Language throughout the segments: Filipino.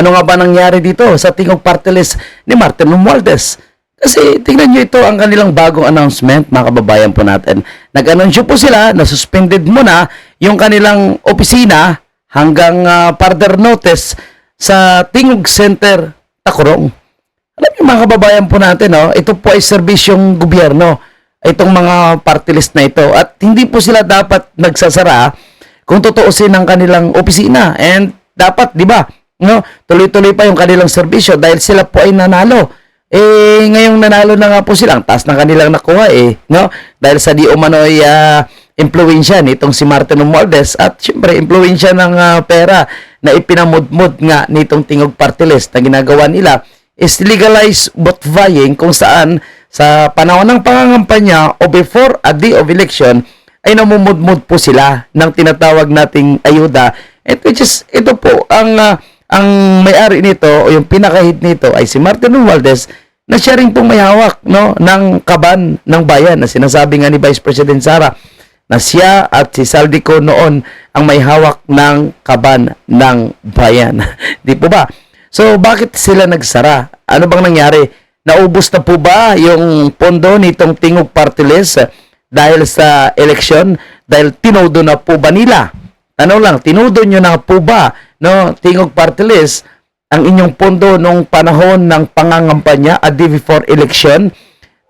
Ano nga ba nangyari dito sa tingog party list ni Martin Romualdez? Kasi tingnan nyo ito ang kanilang bagong announcement, mga kababayan po natin. Nag-anunsyo po sila na suspended muna yung kanilang opisina hanggang ah, further notice sa Tingog Center, Tacorong. Alam niyo mga kababayan po natin, no, ito po ay serbisyong gobyerno, itong mga party list na ito. At hindi po sila dapat nagsasara kung tutuusin ang kanilang opisina. And dapat, di ba, no, tuloy-tuloy pa yung kanilang serbisyo dahil sila po ay nanalo. Eh, ngayong nanalo na nga po sila, ang taas na kanilang nakuha eh, no? Dahil sa di umano'y uh, impluensya nitong si Martin Romualdez at syempre impluensya ng ah, pera na ipinamudmud nga nitong tingog party list na ginagawa nila is legalize vote buying kung saan sa panahon ng pangangampanya o before a day of election ay namumudmud po sila ng tinatawag nating ayuda which is ito po ang ah, ang may-ari nito o yung pinakahit nito ay si Martin Romualdez na siya rin pong may hawak no, ng kaban ng bayan na sinasabi nga ni Vice President Sara na siya at si Saldico noon ang may hawak ng kaban ng bayan. Di po ba? So, bakit sila nagsara? Ano bang nangyari? Naubos na po ba yung pondo nitong Tingog Party List dahil sa eleksyon? Dahil tinodo na po ba nila? Tanong lang, tinudo nyo na po ba, no, Tingog Party ang inyong pondo nung panahon ng pangangampanya at day before election?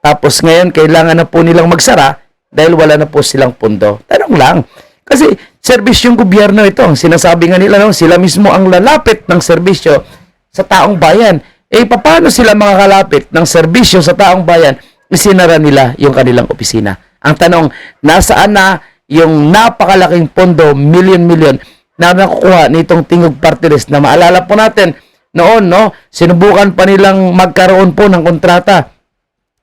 Tapos ngayon, kailangan na po nilang magsara dahil wala na po silang pondo. Tanong lang. Kasi serbisyong gobyerno ito. Sinasabi nga nila, no, sila mismo ang lalapit ng serbisyo sa taong bayan. Eh, paano sila makakalapit ng serbisyo sa taong bayan? Isinara nila yung kanilang opisina. Ang tanong, nasaan na yung napakalaking pondo, million-million, na nakukuha nitong Tingog Party List na maalala po natin noon, no, sinubukan pa nilang magkaroon po ng kontrata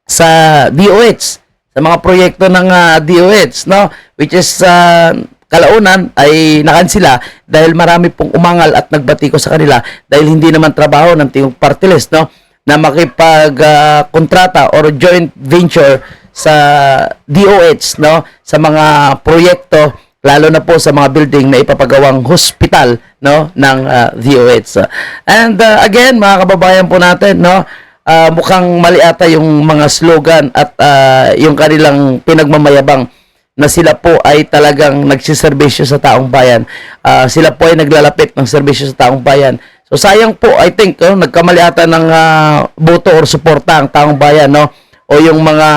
sa DOH, sa mga proyekto ng ah, DOH, no, which is sa kalaunan ay nakansila dahil marami pong umangal at nagbati ko sa kanila dahil hindi naman trabaho ng Tingog Party List, no, na makipag ah, kontrata or joint venture sa DOH, no, sa mga proyekto lalo na po sa mga building na ipapagawang hospital no ng ah, DOH. And ah, again, mga kababayan po natin, no, ah, mukhang mali ata yung mga slogan at ah, yung kanilang pinagmamayabang na sila po ay talagang nagsiservisyo sa taong bayan. Ah, sila po ay naglalapit ng serbisyo sa taong bayan. So sayang po, I think, oh, nagkamali ata ng ah, boto or suporta ang taong bayan, no? O yung mga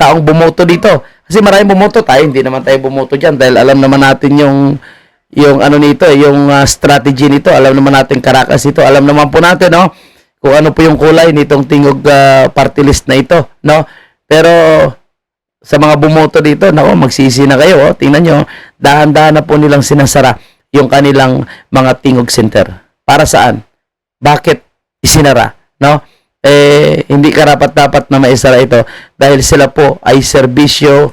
taong bumoto dito. Kasi maraming bumoto tayo, hindi naman tayo bumoto diyan dahil alam naman natin yung yung ano nito, yung ah, strategy nito, alam naman natin karakas ito, alam naman po natin, no? Kung ano po yung kulay nitong tingog ah, party list na ito, no? Pero sa mga bumoto dito, nako, magsisi na kayo, oh. Tingnan nyo, dahan-dahan na po nilang sinasara yung kanilang mga tingog center. Para saan? Bakit isinara, no? Eh, hindi karapat-dapat na maisara ito dahil sila po ay serbisyo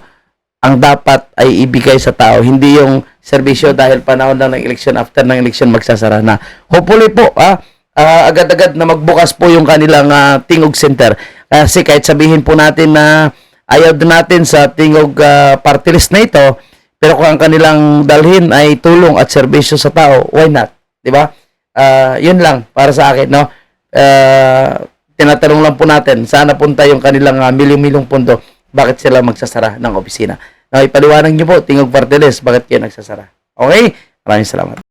ang dapat ay ibigay sa tao. Hindi yung serbisyo dahil panahon lang ng election, after ng election magsasara na. Hopefully po, ah, ah, agad-agad na magbukas po yung kanilang ah, tingog center. Kasi kahit sabihin po natin na ayaw din natin sa tingog ah, party list na ito, pero kung ang kanilang dalhin ay tulong at serbisyo sa tao, why not? 'Di ba? Ah, 'yun lang para sa akin, no? Ah, tinatanong lang po natin, saan napunta yung kanilang ah, milyong-milyong pondo? Bakit sila magsasara ng opisina? Na ipaliwanag niyo po, tingog party list, bakit kayo nagsasara? Okay? Maraming salamat.